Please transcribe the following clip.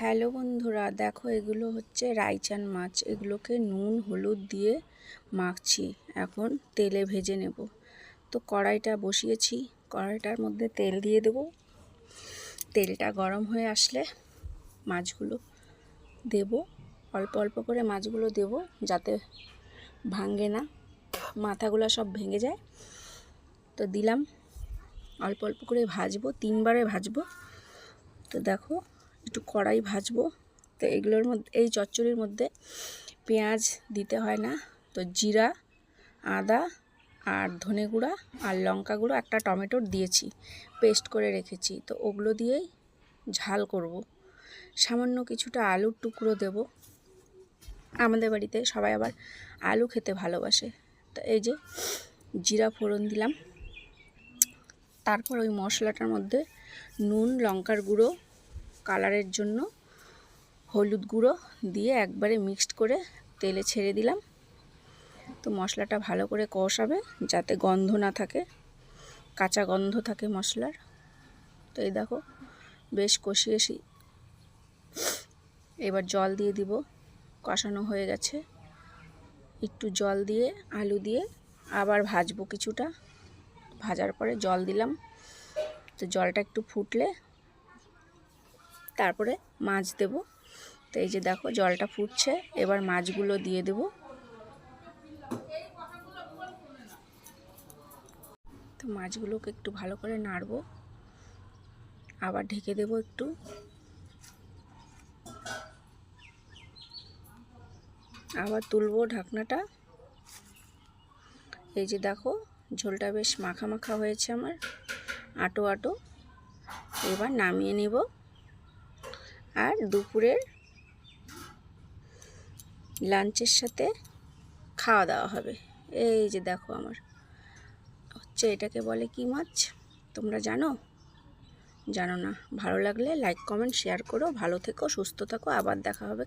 Hello বন্ধুরা, দেখো এগুলো হচ্ছে রাইচান মাছ। এগুলোকে নুন, হলুদ দিয়ে মাখছি। এখন তেলে ভেজে নেব। তো কড়াইটা বসিয়েছি। কড়াইটার মধ্যে তেল দিয়ে দেব। তেলটা গরম হয়ে আসলে মাছগুলো দেব। অল্প অল্প করে মাছগুলো দেব যাতে ভাঙে না। মাথাগুলো সব ভেঙে যায়। তো দিলাম। অল্প অল্প করে ভাজবো। তিনবারে ভাজবো। তো দেখো একটু কড়াই ভাজবো। তো এগুলোর মধ্যে, এই চচ্চড়ির মধ্যে পেঁয়াজ দিতে হয় না। তো জিরা, আদা আর ধনে গুঁড়া আর লঙ্কা গুঁড়ো একটা টমেটোর দিয়েছি, পেস্ট করে রেখেছি। তো ওগুলো দিয়েই ঝাল করব। সামান্য কিছুটা আলুর টুকরো দেব। আমাদের বাড়িতে সবাই আবার আলু খেতে ভালোবাসে। তো এই যে জিরা ফোড়ন দিলাম। তারপর ওই মশলাটার মধ্যে নুন, লঙ্কার গুঁড়ো কালারের জন্য হলুদ গুঁড়ো দিয়ে একবারে মিক্সড করে তেলে ছেড়ে দিলাম। তো মশলাটা ভালো করে কষাবে যাতে গন্ধ না থাকে, কাঁচা গন্ধ থাকে মশলার। তো এই দেখো, বেশ কষিয়েছি এবার জল দিয়ে দিব, কষানো হয়ে গেছে। একটু জল দিয়ে, আলু দিয়ে আবার ভাজবো কিছুটা। ভাজার পরে জল দিলাম। তো জলটা একটু ফুটলে তারপরে মাছ দেব। তো এই যে দেখো, জলটা ফুটছে। এবার মাছগুলো দিয়ে দেব। তো মাছগুলোকে একটু ভালো করে নাড়বো। আবার ঢেকে দেব একটু। আবার তুলবো ঢাকনাটা। এই যে দেখো, ঝোলটা বেশ মাখা মাখা হয়েছে আমার। আটো আটো। এবার নামিয়ে নেব। আর দুপুরের লাঞ্চের সাথে খাওয়া দাওয়া হবে। এই যে দেখো আমার। হচ্ছে এটাকে বলে কি মাছ? তোমরা জানো? জানো না। ভালো লাগলে লাইক কমেন্ট শেয়ার করো। ভালো থেকো, সুস্থ থাকো। আবার দেখা হবে